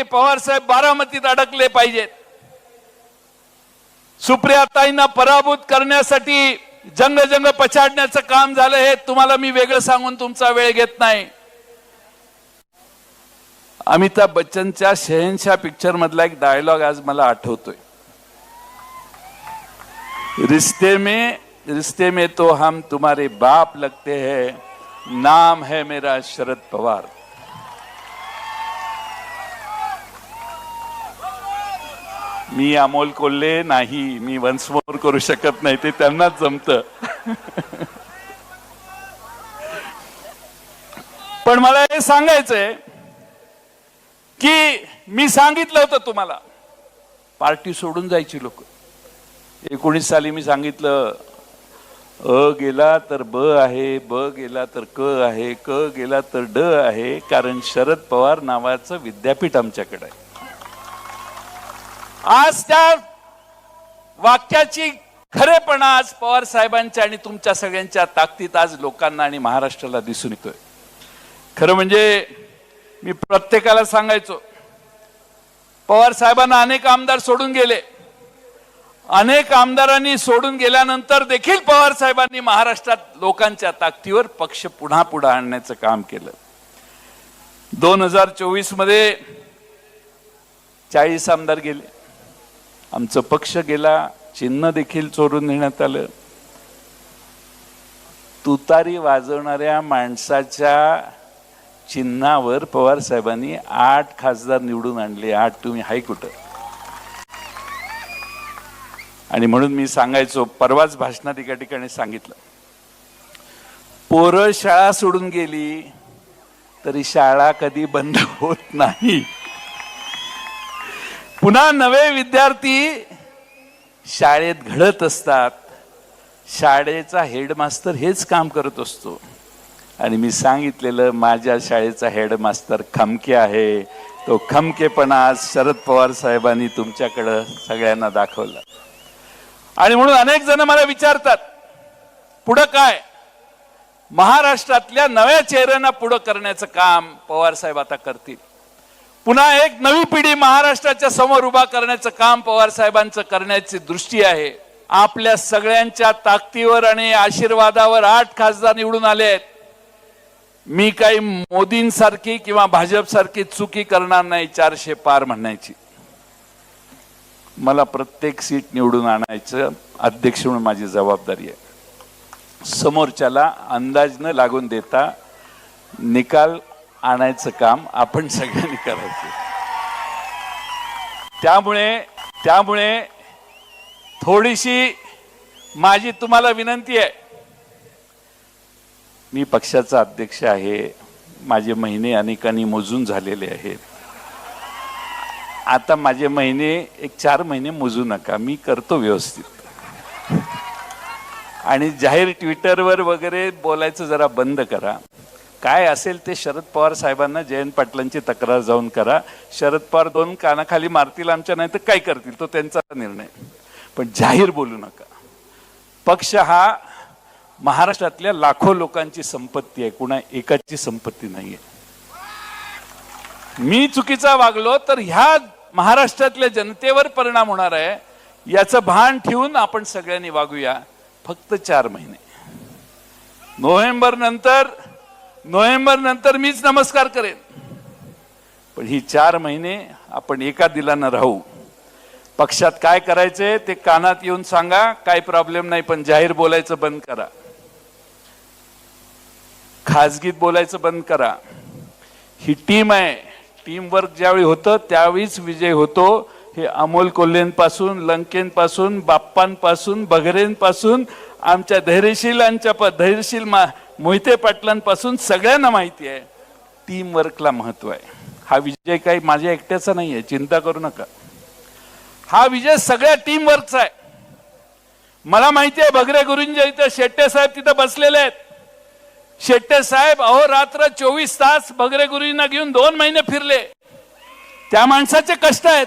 की पवारसाहेब बारामतीत अडकले पाहिजेत. सुप्रियाताईंना पराभूत करण्यासाठी जंग जंग पछाडण्याचं काम झालं हे तुम्हाला मी वेगळं सांगून तुमचा वेळ घेत नाही. अमिताभ बच्चनच्या शहनशाह पिक्चर मधला एक डायलॉग आज मला आठवतोय. रिश्ते में रिश्ते में तो हम तुम्हारे बाप लगते हैं. नाम है मेरा शरद पवार. मी अमोल कोल्हे नाही मी वन्स करू शकत नाही ते त्यांनाच जमत. पण मला हे सांगायचंय की मी सांगितलं होतं तुम्हाला पार्टी सोडून जायची लोक. एकोणीस साली मी सांगितलं अ गेला तर ब आहे ब गेला तर क आहे क गेला तर ड आहे कारण शरद पवार नावाचं विद्यापीठ आमच्याकडे आहे. आज त्या वाक्याची खरेपणा आज पवार साहेबांच्या आणि तुमच्या सगळ्यांच्या ताकदीत आज लोकांना आणि महाराष्ट्राला दिसून येतोय. खरं म्हणजे मी प्रत्येकाला सांगायचो पवार साहेबांना अनेक आमदार सोडून गेले. अनेक आमदारांनी सोडून गेल्यानंतर देखील पवार साहेबांनी महाराष्ट्रात लोकांच्या ताकदीवर पक्ष पुन्हा पुढे आणण्याचं काम केलं. दोन हजार चोवीसमध्ये चाळीस आमदार गेले. आमचं पक्ष गेला चिन्ह देखील चोरून नेण्यात आलं. तुतारी वाजवणाऱ्या माणसाच्या चिन्हावर पवार साहेबांनी आठ खासदार निवडून आणले. आठ तुम्ही हाय कुठं आणि म्हणून मी सांगायचो परवाच भाषणात एका ठिकाणी सांगितलं. पोरं शाळा सोडून गेली तरी शाळा कधी बंद होत नाही. पुन्हा नवे विद्यार्थी शाळेत घडत असतात. शाळेचा हेडमास्तर हेच काम करत असतो. आणि मी सांगितलेलं माझ्या शाळेचा हेडमास्तर खमके आहे. तो खमकेपणा आज शरद पवार साहेबांनी तुमच्याकडं सगळ्यांना दाखवला. आणि म्हणून अनेक जण मला विचारतात पुढं काय? महाराष्ट्रातल्या नव्या चेहऱ्यांना पुढं करण्याचं काम पवार साहेब आता करतील. पुन्हा एक नवी पिढी महाराष्ट्राच्या समोर उभा करण्याचं काम पवार साहेबांचं करण्याची दृष्टी आहे. आपल्या सगळ्यांच्या ताकदीवर आणि आशीर्वादावर आठ खासदार निवडून आले आहेत. मी काही मोदींसारखी किंवा भाजपसारखी चुकी करणार नाही चारशे पार म्हणण्याची मला प्रत्येक सीट निवडून आणायचं अध्यक्ष म्हणून माझी जबाबदारी आहे. समोरच्याला अंदाज न लागून देता निकाल आणायचं काम आपण सगळ्यांनी करायचं. त्यामुळे त्यामुळे थोडीशी माझी तुम्हाला विनंती आहे. मी पक्षाचा अध्यक्ष आहे. माझे महिने अनेकांनी मोजून झालेले आहेत. आता माझे महिने एक चार महिने मोजू नका. मी करतो व्यवस्थित. आणि जाहीर ट्विटरवर वगैरे बोलायचं जरा बंद करा. काय असेल ते शरद पवार साहेबांना जयंत पाटलांची तक्रार जाऊन करा. शरद पवार दोन कानाखाली मारतील आमच्या नाही तर काय करतील? तो त्यांचा निर्णय. पण जाहीर बोलू नका. पक्ष हा महाराष्ट्रातल्या लाखो लोकांची संपत्ती आहे. कुणा एकाची संपत्ती नाहीये. मी चुकीचा वागलो तर ह्या महाराष्ट्रातल्या जनतेवर परिणाम होणार आहे. याचं भान ठेवून आपण सगळ्यांनी वागूया. फक्त चार महिने. नोव्हेंबर नंतर नोव्हेंबर नंतर मीच नमस्कार करेन. पण ही चार महिने आपण एका दिलानं राहू. पक्षात काय करायचे ते कानात येऊन सांगा काय प्रॉब्लेम नाही पण जाहीर बोलायचं बंद करा. खाजगीत बोलायचं बंद करा. ही टीम आहे. टीम वर्क ज्यावेळी होतं त्यावेळीच विजय होतो. हे अमोल कोल्हेंपासून लंकेंपासून बाप्पांपासून बगरेंपासून आमच्या धैर्यशीलांच्या प धैर्यशील मा मोहिते पाटलांपासून सगळ्यांना माहिती आहे टीम वर्कला महत्त्व आहे. हा विजय काही माझ्या एकट्याचा नाही आहे चिंता करू नका. हा विजय सगळ्या टीम वर्कचा आहे. मला माहिती आहे भगरे गुरुंच्या इथं शेट्टे साहेब तिथं बसलेले आहेत. शेट्टे साहेब अहो रात्र चोवीस तास भगरे गुरुजींना घेऊन दोन महिने फिरले. त्या माणसाचे कष्ट आहेत.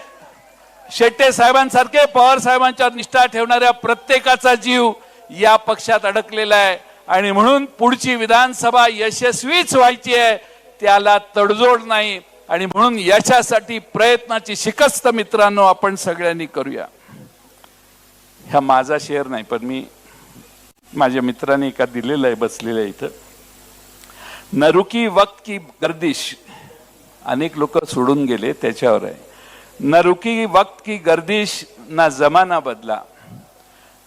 शेट्टे साहेबांसारखे पवार साहेबांच्या निष्ठा ठेवणाऱ्या प्रत्येकाचा जीव या पक्षात अडकलेला आहे. आणि म्हणून पुढची विधानसभा यशस्वीच व्हायची आहे त्याला तडजोड नाही. आणि म्हणून याच्यासाठी प्रयत्नाची शिकस्त मित्रांनो आपण सगळ्यांनी करूया. ह्या माझा शेअर नाही पण मी माझ्या मित्राने एका दिलेलं आहे बसलेलं आहे इथं. न रुकी वक्त की गर्दिश. अनेक लोक सोडून गेले त्याच्यावर आहे. न रुकी वक्त की गर्दिश ना जमाना बदला.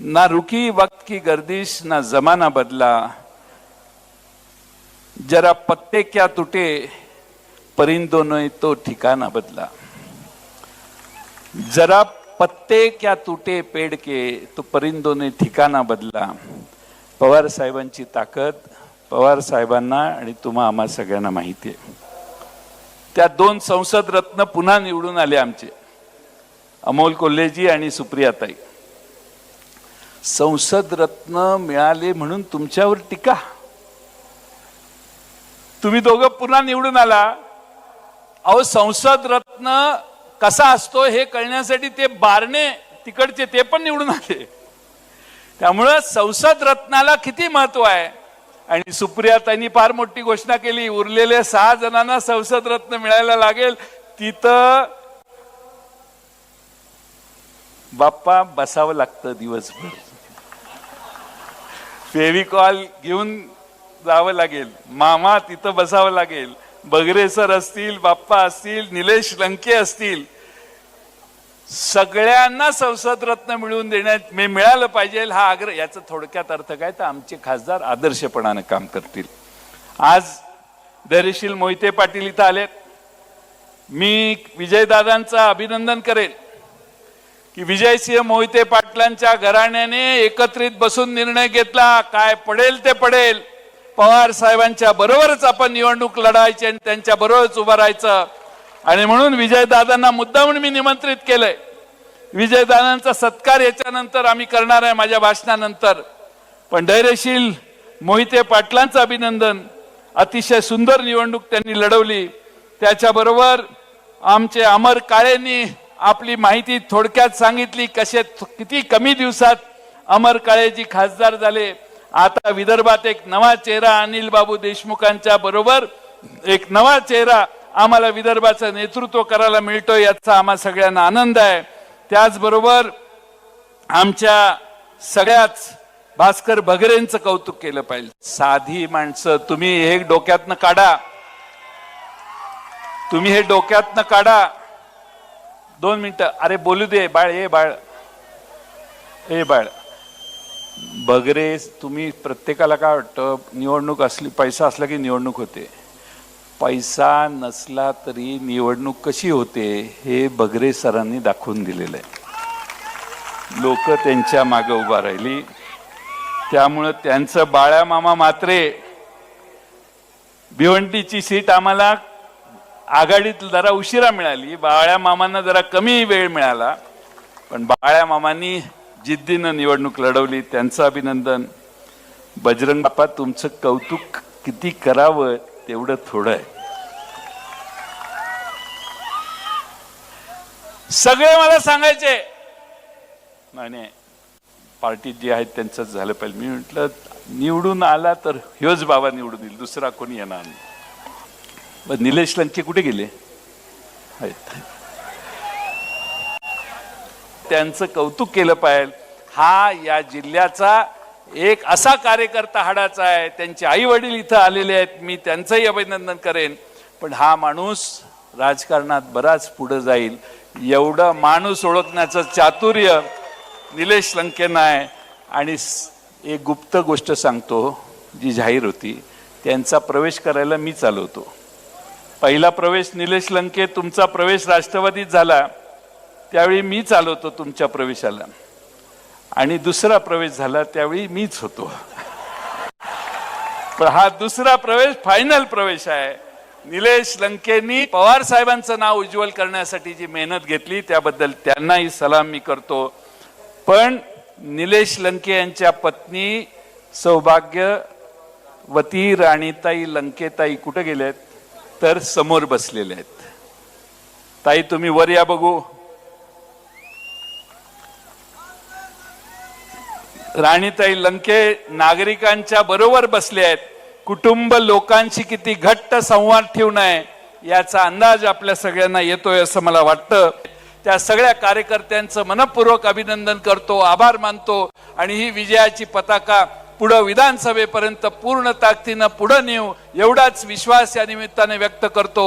ना रुकी वक्त की गर्दिश ना जमाना बदला। जरा पत्ते क्या तुटे परिंदों ने तो ठिकाना बदला। जरा पत्ते क्या तुटे पेड़ के तो परिंदों ने ठिकाणा बदला। पवार साहेबांची ताकद पवार साहेबांना आणि तुम्हा आम्हा सगळ्यांना माहिती आहे. त्या दोन संसद रत्न पुन्हा निवडून आले आमचे. अमोल कोल्हेजी आणि सुप्रियाताई. संसद रत्न मिळाले म्हणून तुमच्यावर टीका. तुम्ही दोघं पुन्हा निवडून आला. अहो संसद रत्न कसा असतो हे कळण्यासाठी ते बारणे तिकडचे ते पण निवडून आले. त्यामुळं संसद रत्नाला किती महत्त्व आहे? आणि सुप्रिया त्यांनी फार मोठी घोषणा केली उरलेले सहा जणांना संसद रत्न मिळायला लागेल तिथं बाप्पा बसावं लागतं दिवसभर. फेविकॉल घेऊन जावं लागेल. मामा तिथं बसावं लागेल. बगरे सर असतील बाप्पा असतील निलेश लंके असतील. सगळ्यांना संसद रत्न मिळवून देण्यात मी मिळालं पाहिजे हा आग्रह. याचा थोडक्यात अर्थ काय तर आमचे खासदार आदर्शपणानं काम करतील. आज धैर्यशील मोहिते पाटील इथं आलेत. मी विजयदादांचं अभिनंदन करेल. की विजयसिंह मोहिते पाटलांच्या घराण्याने एकत्रित बसून निर्णय घेतला. काय पडेल ते पडेल. पवार साहेबांच्या बरोबरच आपण निवडणूक लढायची आणि त्यांच्या बरोबरच उभं राहायचं. आणि म्हणून विजयदादांना मुद्दामून मी निमंत्रित केलंय. विजयदादांचा सत्कार याच्यानंतर आम्ही करणार आहे माझ्या भाषणानंतर. पण धैर्यशील मोहिते पाटलांचं अभिनंदन. अतिशय सुंदर निवडणूक त्यांनी लढवली. त्याच्याबरोबर आमचे अमर काळेंनी आपली माहिती थोडक्यात सांगितली कसे किती कमी दिवसात अमर काळेजी खासदार झाले. आता विदर्भात एक नवा चेहरा अनिल बाबू देशमुखांच्या बरोबर एक नवा चेहरा आम्हाला विदर्भाचं नेतृत्व करायला मिळतोय याचा आम्हा सगळ्यांना आनंद आहे. त्याचबरोबर आमच्या सगळ्याच भास्कर भगरेंचं कौतुक केलं पाहिजे. साधी माणसं तुम्ही हे डोक्यातनं काढा. तुम्ही हे डोक्यातनं काढा. दोन मिनिटं. अरे बोलू दे बाळ ए बाळ. ए बाळ. बगरे तुम्ही प्रत्येकाला काय वाटतं निवडणूक असली पैसा असला की निवडणूक होते. पैसा नसला तरी निवडणूक कशी होते हे बगरे सरांनी दाखवून दिलेलं आहे लोक त्यांच्या मागे उभा राहिली. त्यामुळं त्यांचं बाळ्या मामा मात्रे भिवंटीची सीट आम्हाला आघाडीत जरा उशिरा मिळाली. बाळ्या मामांना जरा कमी वेळ मिळाला. पण बाळ्या मामांनी जिद्दीनं निवडणूक लढवली. त्यांचं अभिनंदन. बजरंग बाप्पा तुमचं कौतुक किती करावं तेवढं थोडं आहे. सगळे मला सांगायचे. नाही नाही. पार्टीत जे आहेत त्यांचंच झालं पाहिजे. मी म्हटलं निवडून आला तर ह्योच बाबा निवडून येईल. दुसरा कोणी येणार नाही. पण निलेश लंके कुठे गेले? त्यांचं कौतुक केलं पाहिजे हा या जिल्ह्याचा एक असा कार्यकर्ता हाडाचा आहे. त्यांचे आई वडील इथं आलेले आहेत. मी त्यांचंही अभिनंदन करेन. पण हा माणूस राजकारणात बराच पुढे जाईल. एवढं माणूस ओळखण्याचं चातुर्य निलेश लंकेंना आहे. आणि एक गुप्त गोष्ट सांगतो जी जाहीर होती. त्यांचा प्रवेश करायला मी चालवतो. पहिला प्रवेश निलेश लंके तुमचा प्रवेश राष्ट्रवादीत झाला. त्यावेळी मी चालवतो तुमच्या प्रवेशाला. आणि दुसरा प्रवेश झाला त्यावेळी मीच होतो. पण हा दुसरा प्रवेश फायनल प्रवेश आहे. निलेश लंकेंनी पवार साहेबांचं नाव उज्ज्वल करण्यासाठी जी मेहनत घेतली त्याबद्दल त्यांनाही सलाम मी करतो. पण निलेश लंके यांच्या पत्नी सौभाग्यवती राणीताई लंकेताई कुठे गेल्यात तर समोर बसलेले आहेत. ताई तुम्ही वर या बघू. राणीताई लंके नागरिकांच्या बरोबर बसले आहेत. कुटुंब लोकांशी किती घट्ट संवाद ठेवून आहे याचा अंदाज आपल्या सगळ्यांना येतोय असं मला वाटतं. त्या सगळ्या कार्यकर्त्यांचं मनपूर्वक अभिनंदन करतो आभार मानतो आणि ही विजयाची पताका पुढं विधानसभेपर्यंत पूर्ण ताकदीनं पुढं नेऊ एवढाच विश्वास या निमित्ताने व्यक्त करतो.